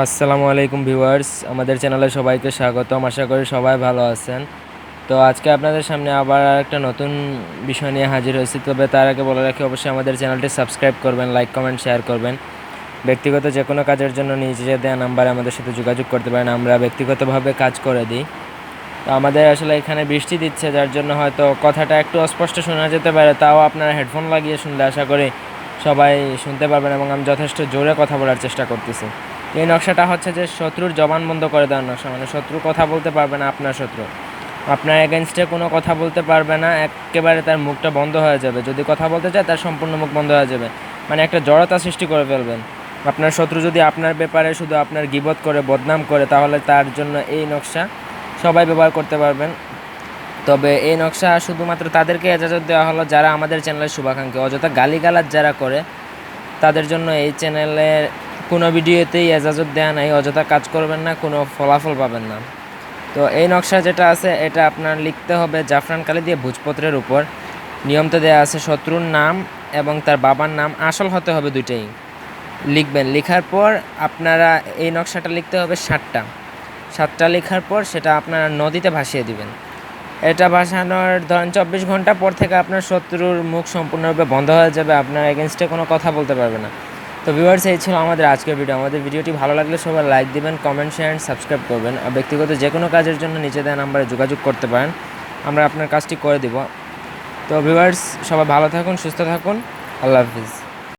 আসসালামু আলাইকুম ভিউয়ার্স, আমাদের চ্যানেলে সবাইকে স্বাগতম। আশা করি সবাই ভালো আছেন। তো আজকে আপনাদের সামনে আবার একটা নতুন বিষয় নিয়ে হাজির হয়েছি। তবে তার আগে বলে রাখি, অবশ্যই আমাদের চ্যানেলটি সাবস্ক্রাইব করবেন, লাইক, কমেন্ট, শেয়ার করবেন। ব্যক্তিগত যে কোনো কাজের জন্য নিজে দেওয়া নাম্বারে আমাদের সাথে যোগাযোগ করতে পারেন, আমরা ব্যক্তিগতভাবে কাজ করে দিই। তো আমাদের আসলে এখানে বৃষ্টি দিচ্ছে, যার জন্য হয়তো কথাটা একটু অস্পষ্ট শোনা যেতে পারে, তাও আপনারা হেডফোন লাগিয়ে শুনলে আশা করি সবাই শুনতে পারবেন এবং আমি যথেষ্ট জোরে কথা বলার চেষ্টা করতেছি। এই নকশাটা হচ্ছে যে শত্রুর জবান বন্ধ করে দেওয়ার নকশা। মানে শত্রু কথা বলতে পারবে না আপনার শত্রু। আপনার এগেনস্টে কোনো কথা বলতে পারবে না, একেবারে তার মুখটা বন্ধ হয়ে যাবে। যদি কথা বলতে চায়, তার সম্পূর্ণ মুখ বন্ধ হয়ে যাবে। মানে একটা জড়তা সৃষ্টি করে ফেলবেন। আপনার শত্রু যদি আপনার ব্যাপারে শুধু আপনার গিবত করে, বদনাম করে, তাহলে তার জন্য এই নকশা সবাই ব্যবহার করতে পারবেন। তবে এই নকশা শুধুমাত্র তাদেরকে এজাজত দেওয়া হলো, যারা আমাদের চ্যানেলের শুভাকাঙ্ক্ষী। অযথা গালিগালাজ যারা করে, তাদের জন্য এই চ্যানেলের কোনো ভিডিওতেই এজাজত দেওয়া নাই, অযথা কাজ করবেন না, কোনো ফলাফল পাবেন না। তো এই নকশা যেটা আছে, এটা আপনার লিখতে হবে জাফরান কালি দিয়ে ভোজপত্রের উপর। নিয়মতে দেওয়া আছে শত্রুর নাম এবং তার বাবার নাম, আসল হতে হবে দুইটাই। লিখবেন, লেখার পর আপনারা এই নকশাটা লিখতে হবে সাতটা। সাতটা লেখার পর সেটা আপনারা নদীতে ভাসিয়ে দিবেন। এটা ভাসানোর ধরেন চব্বিশ ঘণ্টা পর থেকে আপনার শত্রুর মুখ সম্পূর্ণরূপে বন্ধ হয়ে যাবে, আপনার এগেনস্টে কোনো কথা বলতে পারবে না। তো ভিউয়ার্স এই ছিল আমাদের আজকের ভিডিও আমাদের ভিডিওটি ভালো লাগলে সবাই লাইক দেবেন কমেন্ট শেয়ার সাবস্ক্রাইব করবেন। আর ব্যক্তিগত যে কোনো কাজের জন্য নিচে দেওয়া নাম্বারে যোগাযোগ করতে পারেন। আমরা আপনার কাজটি করে দিব। তো ভিউয়ার্স সবাই ভালো থাকুন, সুস্থ থাকুন। আল্লাহ হাফিজ।